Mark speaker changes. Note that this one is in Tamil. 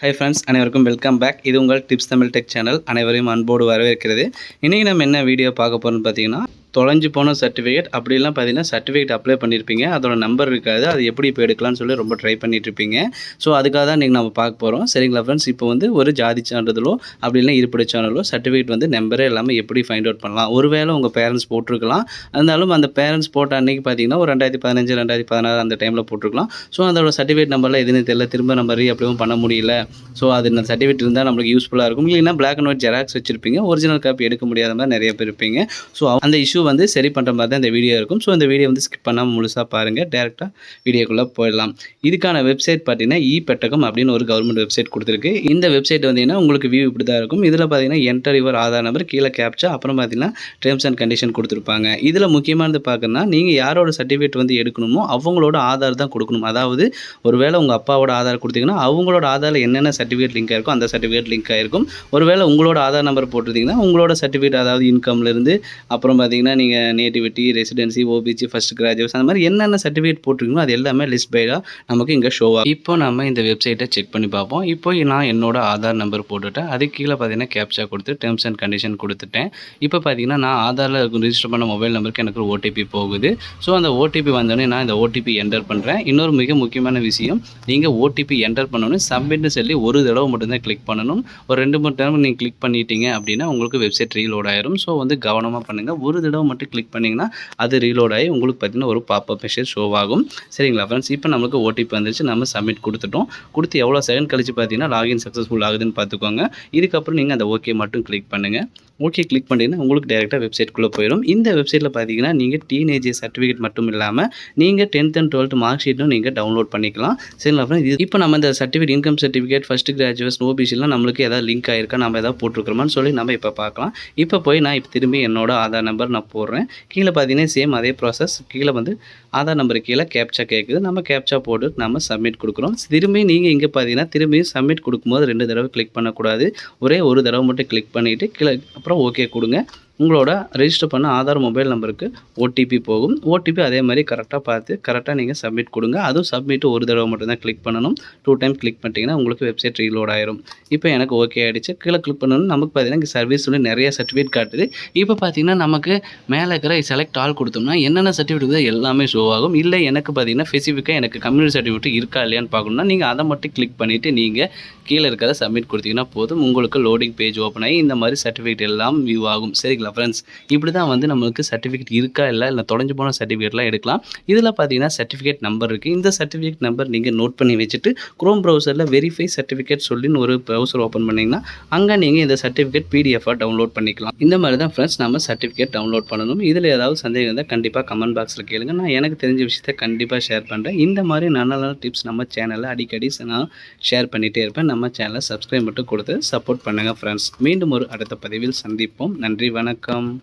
Speaker 1: ஹை ஃப்ரெண்ட்ஸ் அனைவருக்கும் வெல்கம் பேக் இது உங்கள் டிப்ஸ் தமிழ் டெக் சேனல் அனைவரையும் அன்போடு வரவேற்கிறது. இன்றைக்கி நம்ம என்ன வீடியோ பார்க்க போகிறோம்னு பார்த்தீங்கன்னா தொலைஞ்சு போன சர்டிஃபிகேட் அப்படிலாம் பார்த்தீங்கன்னா சர்டிஃபிகேட் அப்ளை பண்ணியிருப்பீங்க. அதோட நம்பர் இருக்காது. அது எப்படி இப்போ எடுக்கலாம்னு சொல்லி ரொம்ப ட்ரை பண்ணிட்டு இருப்பீங்க ஸோ அதுக்காக தான் நீங்கள் நம்ம பார்க்க போகிறோம் சரிங்களா ஃப்ரெண்ட்ஸ் இப்போ வந்து ஒரு ஜாதி சான்றிதழோ அப்படி இல்லை இருப்பிட சான்றிதழோ சர்டிஃபிகேட் வந்து நம்பரே இல்லாமல் எப்படி ஃபைண்ட் அவுட் பண்ணலாம்? ஒருவேளை உங்கள் பேரண்ட்ஸ் போட்டிருக்கலாம். இருந்தாலும் அந்த பேரண்ட்ஸ் போட்ட அன்னைக்கு பார்த்தீங்கன்னா ஒரு ரெண்டாயிரத்தி பதினஞ்சு ரெண்டாயிரத்தி பதினாறு அந்த டைமில் போட்டிருக்கலாம். ஸோ அதோட சர்டிஃபிகேட் நம்பரில் எதுன்னு தெரியல. திரும்ப நம்ம ரீ அப்ளேவும் பண்ண முடியல. ஸோ அது இந்த சர்டிஃபிகேட் இருந்தால் நம்மளுக்கு யூஸ்ஃபுல்லாக இருக்கும். இல்லைன்னா பிளாக் அண்ட் ஒயிட் ஜெராக்ஸ் வச்சிருப்பீங்க. ஒரிஜினல் காப்பி எடுக்க முடியாத மாதிரி நிறைய பேர் இருப்பீங்க. ஸோ அந்த இஷ்யூ வந்து சரி பண்ணுற மாதிரி தான் இந்த வீடியோ இருக்கும். ஸோ இந்த வீடியோ வந்து ஸ்கிப் பண்ணாமல் முழுசாக பாருங்கள் டேரெக்டாக வீடியோக்குள்ளே போயிடலாம். இதுக்கான வெப்சைட் பார்த்தீங்கன்னா இ பெட்டகம் அப்படின்னு ஒரு கவர்மெண்ட் வெப்சைட் கொடுத்துருக்கு. இந்த வெப்சைட் வந்தீங்கன்னா உங்களுக்கு வியூ இப்படி தான் இருக்கும். இதில் பார்த்தீங்கன்னா என்டர் யுவர் ஆதார் நம்பர் கீழே கேப்ச்சா அப்புறம் பார்த்தீங்கன்னா டேர்ம்ஸ் அண்ட் கண்டிஷன் கொடுத்துருப்பாங்க. இதில் முக்கியமானது பார்க்கணும்னா நீங்கள் யாரோட சர்டிஃபிகேட் வந்து எடுக்கணுமோ அவங்களோட ஆதார் தான் கொடுக்கணும். அதாவது ஒருவேளை உங்கள் அப்பாவோட ஆதார் கொடுத்தீங்கன்னா அவங்களோட ஆதாரில் என்னென்ன சர்டிஃபிகேட் லிங்க் ஆயிருக்கும் அந்த சர்டிஃபிகேட் லிங்க் ஆயிருக்கும். ஒருவேளை உங்களோட ஆதார் நம்பர் போட்டிருந்தீங்கன்னா உங்களோட சர்டிஃபிகேட் அதாவது இன்கம்லேருந்து அப்புறம் பார்த்தீங்கன்னா நீங்கள் nativity residency OBC first graduates அந்த மாதிரி என்னென்ன சர்டிஃபிகேட் போட்டிருக்கீங்களோ அது எல்லாமே லிஸ்ட் பைடாக நமக்கு இங்கே ஷோ ஆகும். இப்போ நம்ம இந்த வெப்சைட்டை செக் பண்ணி பார்ப்போம். இப்போ நான் என்னோட ஆதார் நம்பர் போட்டுவிட்டேன் அதுக்கு கீழே பார்த்தீங்கன்னா கேப்சா கொடுத்து டேர்ம்ஸ் அண்ட் கண்டிஷன் கொடுத்துட்டேன். இப்போ பார்த்தீங்கன்னா நான் ஆதாரில் ரிஜிஸ்டர் பண்ண மொபைல் நம்பருக்கு எனக்கு ஒரு ஓடிபி போகுது. ஸோ அந்த ஓடிபி வந்தோடனே நான் இந்த ஓடிபி என்டர் பண்ணுறேன் இன்னொரு மிக முக்கியமான விஷயம் நீங்கள் ஓடிபி என்டர் பண்ணோன்னே சப்மிட்னு சொல்லி ஒரு தடவை மட்டும்தான் கிளிக் பண்ணணும். ஒரு ரெண்டு மூணு டைம் நீங்கள் கிளிக் பண்ணிட்டீங்க அப்படின்னா உங்களுக்கு வெப்சைட் ரீலோட் ஆயிரும். ஸோ வந்து கவனமாக பண்ணுங்கள் ஒரு தடவை மட்டும் கிளிக் பண்ணிங்கன்னா அது ரீலோட் ஆகி உங்களுக்கு பார்த்தீங்கன்னா ஒரு பாப்பப் மெசேஜ் ஷோ ஆகும். சரிங்களா ஃப்ரெண்ட்ஸ் இப்போ நமக்கு ஓடிபி வந்துருச்சு. நம்ம சப்மிட் கொடுத்துட்டோம். கொடுத்து எவ்வளோ செகண்ட் கழிச்சு பார்த்தீங்கன்னா லாகின் சக்ஸஸ்ஃபுல் ஆகுதுன்னு பார்த்துக்கோங்க. இதுக்கப்புறம் நீங்கள் அந்த ஓகே மட்டும் கிளிக் பண்ணுங்கள் ஓகே கிளிக் பண்ணிங்கன்னா உங்களுக்கு டேரெக்டாக வெப்சைட்குள்ளே போயிடும். இந்த வெப்சைட்டில் பார்த்தீங்கன்னா நீங்கள் டீனேஜ் சர்டிஃபிகேட் மட்டும் இல்லாமல் நீங்கள் டென்த் அண்ட் டுவெல்த் மார்க் ஷீட்டும் நீங்கள் டவுன்லோட் பண்ணிக்கலாம். சரிங்களா ஃப்ரெண்ட்ஸ் இது இப்போ நம்ம இந்த certificate income certificate first graduation ஓபிசிலாம் நம்மளுக்கு ஏதாவது லிங்க் ஆயிருக்கா? நம்ம எதாவது போட்டிருக்கிறோமான்னு சொல்லி நம்ம இப்போ பார்க்கலாம். இப்போ போய் நான் இப்போ திரும்பி என்னோட ஆதார் நம்பர் நான் போடுறேன். கீழே பார்த்தீங்கன்னா சேம் அதே ப்ராசஸ் கீழே வந்து ஆதார் நம்பர் கீழே கேப்ச்சா கேட்குது நம்ம கேப்ச்சா போட்டு நம்ம சப்மிட் கொடுக்குறோம். திரும்பி நீங்கள் இங்கே பார்த்தீங்கன்னா திரும்பியும் சப்மிட் கொடுக்கும்போது ரெண்டு தடவை கிளிக் பண்ணக்கூடாது. ஒரே ஒரு தடவை மட்டும் கிளிக் பண்ணிவிட்டு கீழே அப்புறம் ஓகே கொடுங்க. உங்களோட ரெஜிஸ்டர் பண்ண ஆதார் மொபைல் நம்பருக்கு ஓடிபி போகும். ஓடிபி அதே மாதிரி கரெக்டாக பார்த்து கரெக்டாக நீங்கள் சப்மிட் கொடுங்க. அதுவும் சப்மிட் ஒரு தடவை மட்டும்தான் கிளிக் பண்ணணும். டூ டைம் கிளிக் பண்ணிட்டீங்கன்னா உங்களுக்கு வெப்சைட் ரீலோட் ஆயிரும். இப்போ எனக்கு ஓகே ஆகிடுச்சு கீழே கிளிக் பண்ணணும் நமக்கு பார்த்தீங்கன்னா இங்கே சர்வீஸ் சொல்லி நிறைய சர்டிஃபிகேட் காட்டுது. இப்போ பார்த்தீங்கன்னா நமக்கு மேலே இருக்கிற செலக்ட் ஆல் கொடுத்தோம்னா என்னென்ன சர்டிஃபிகேட் எல்லாமே ஷோ ஆகும். இல்லை எனக்கு பார்த்தீங்கன்னா ஸ்பெசிஃபிக்காக எனக்கு கம்யூனிட்டி சர்டிஃபிகேட் இருக்கா இல்லையான்னு பார்க்கணும்னா நீங்கள் அதை மட்டும் கிளிக் பண்ணிவிட்டு நீங்கள் கீழே இருக்கிறத சப்மிட் கொடுத்தீங்கன்னா போதும். உங்களுக்கு லோடிங் பேஜ் ஓப்பன் ஆகி இந்த மாதிரி சர்டிஃபிகேட் எல்லாம் வியூ ஆகும். சரிங்களா? ஃப்ரெண்ட்ஸ் இப்படி தான் வந்து நம்மளுக்கு சர்டிஃபிகேட் இருக்கா இல்லை இல்லை தொலைஞ்சு போன சர்டிஃபிகேட்லாம் எடுக்கலாம். இதில் பார்த்தீங்கன்னா சர்டிஃபிகேட் நம்பர் இருக்குது இந்த சர்டிஃபிகேட் நம்பர் நீங்கள் நோட் பண்ணி வச்சுட்டு குரோம் ப்ரௌசரில் வெரிஃபை சர்டிஃபிகேட் சொல்லின்னு ஒரு ப்ரௌசர் ஓப்பன் பண்ணிங்கன்னா அங்கே நீங்கள் இந்த சர்டிஃபிகேட் பிடிஎஃபாக டவுன்லோட் பண்ணிக்கலாம். இந்த மாதிரி தான் ஃப்ரெண்ட்ஸ் நம்ம சர்டிஃபிகேட் டவுன்லோட் பண்ணணும். இதில் ஏதாவது சந்தேகம் இருந்தால் கண்டிப்பாக கமெண்ட் பாக்ஸில் கேளுங்க. நான் எனக்கு தெரிஞ்ச விஷயத்த கண்டிப்பாக ஷேர் பண்ணுறேன் இந்த மாதிரி நல்ல நல்ல டிப்ஸ் நம்ம சேனலில் அடிக்கடி நான் ஷேர் பண்ணிகிட்டே இருப்பேன். நம்ம சேனலை சப்ஸ்கிரைப் மட்டும் கொடுத்து சப்போர்ட் பண்ணுங்கள் ஃப்ரெண்ட்ஸ் மீண்டும் ஒரு அடுத்த பதிவில் சந்திப்போம். நன்றி வணக்கம்.